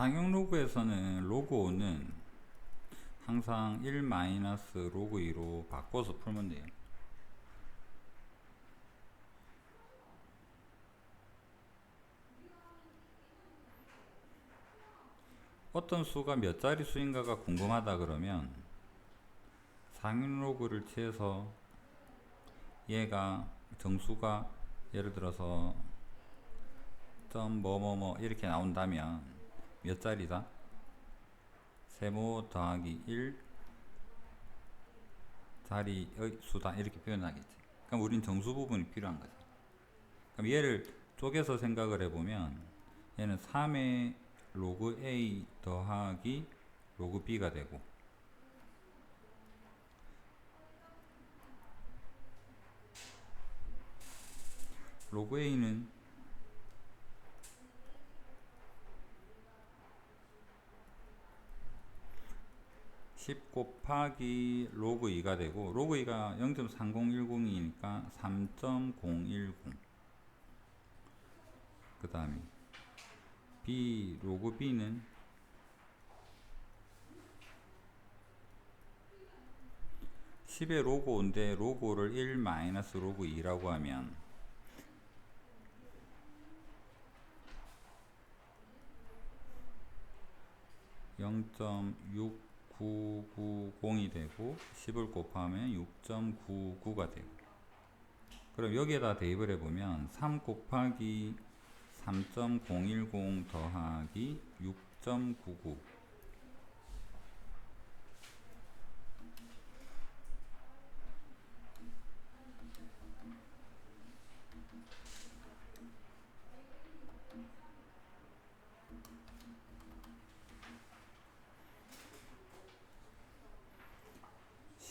상용 로그에서는 로그 5는 항상 1 마이너스 로그 2로 바꿔서 풀면 돼요. 어떤 수가 몇 자리 수인가가 궁금하다 그러면 상용 로그를 취해서 얘가 정수가 예를 들어서 점 뭐뭐뭐 이렇게 나온다면 몇 자리다? 세모 더하기 1 자리의 수다 이렇게 표현하겠지. 그럼 우린 정수 부분이 필요한 거죠. 그럼 얘를 쪼개서 생각을 해보면 얘는 3의 로그 A 더하기 로그 B가 되고 로그 A는 10 곱하기 로그 2가 되고 로그 2가 0.3010이니까 3.010 그 다음에 B 로그 B는 10의 로그 5인데 로그를 1 마이너스 로그 2라고 하면 (0.6990이) 되고 10을 곱하면 6.99가 되고. 그럼 여기에다 대입을 해보면 3 곱하기 3.010 더하기 6.99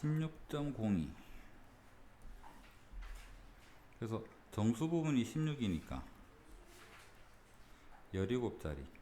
16.02 그래서 정수 부분이 16이니까 17자리